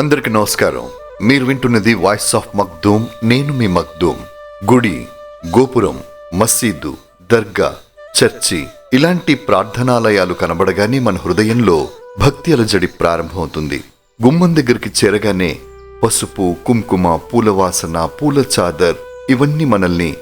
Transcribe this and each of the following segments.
అందరికి నమస్కారం. మీరు వింటున్నది వాయిస్ ఆఫ్ మక్దూమ్ నేను మీ మక్దూమ్ గుడి గోపురం మసీదు దర్గా చర్చి ఇలాంటి ప్రార్థనాలయాలు కనబడగానే మన హృదయంలో భక్తి అలజడి ప్రారంభమవుతుంది. గుమ్మం దగ్గరికి చేరగానే పసుపు కుంకుమ పూల వాసన పూల చాదర్ ఇవన్నీ మనల్ని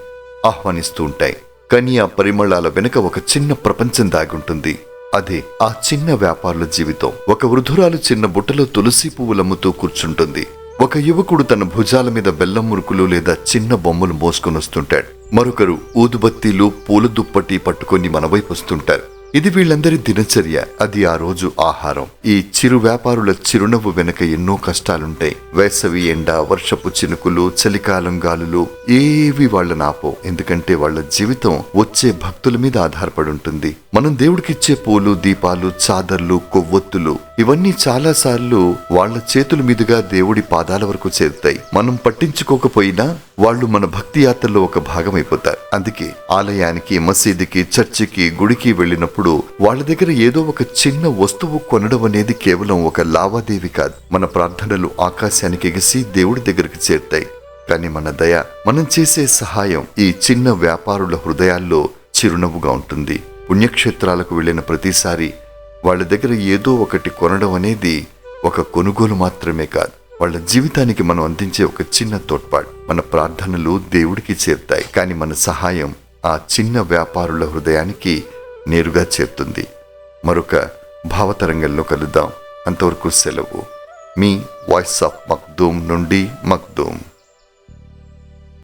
ఆహ్వానిస్తూ ఉంటాయి. కానీ ఆ పరిమళాల వెనుక ఒక చిన్న ప్రపంచం దాగుంటుంది అదే ఆ చిన్న వ్యాపారుల జీవితం. ఒక వృధురాలు చిన్న బుట్టలో తులసి పువ్వులమ్ముతూ కూర్చుంటుంది. ఒక యువకుడు తన భుజాల మీద బెల్లం మురుకులు లేదా చిన్న బొమ్మలు మోసుకొని వస్తుంటాడు. మరొకరు ఊదుబత్తీలు పూల దుప్పటి పట్టుకొని మన వైపు వస్తుంటారు. ఇది వీళ్ళందరి దినచర్య. అది ఆ రోజు ఆహారం. ఈ చిరు వ్యాపారుల చిరునవ్వు వెనుక ఎన్నో కష్టాలుంటాయి. వేసవి ఎండ వర్షపు చినుకులు చలికాలం గాలులు ఏవి వాళ్ళ నాపో. ఎందుకంటే వాళ్ళ జీవితం వచ్చే భక్తుల మీద ఆధారపడి ఉంటుంది మనం దేవుడికిచ్చే పూలు దీపాలు చాదర్లు కొవ్వొత్తులు ఇవన్నీ చాలాసార్లు వాళ్ళ వాళ్ళ చేతుల మీదుగా దేవుడి పాదాల వరకు చేరుతాయి. మనం పట్టించుకోకపోయినా వాళ్ళు మన భక్తి యాత్రలో ఒక భాగమైపోతారు. అందుకే ఆలయానికి మసీదుకి చర్చికి గుడికి వెళ్ళినప్పుడు వాళ్ళ దగ్గర ఏదో ఒక చిన్న వస్తువు కొనడం అనేది కేవలం ఒక లావాదేవి కాదు. మన ప్రార్థనలు ఆకాశానికి ఎగిసి దేవుడి దగ్గరికి చేరుతాయి. కానీ మన దయ మనం చేసే సహాయం ఈ చిన్న వ్యాపారుల హృదయాల్లో చిరునవ్వుగా ఉంటుంది. పుణ్యక్షేత్రాలకు వెళ్ళిన ప్రతిసారి వాళ్ళ దగ్గర ఏదో ఒకటి కొనడం అనేది ఒక కొనుగోలు మాత్రమే కాదు. వాళ్ళ జీవితానికి మనం అందించే ఒక చిన్న తోడ్పాటు. మన ప్రార్థనలు దేవుడికి చేరుతాయి. కానీ మన సహాయం ఆ చిన్న వ్యాపారుల హృదయానికి నేరుగా చేరుతుంది. మరొక భావతరంగంలో కలుద్దాం. అంతవరకు సెలవు. మీ వాయిస్ ఆఫ్ మక్దూమ్ నుండి మక్దూమ్.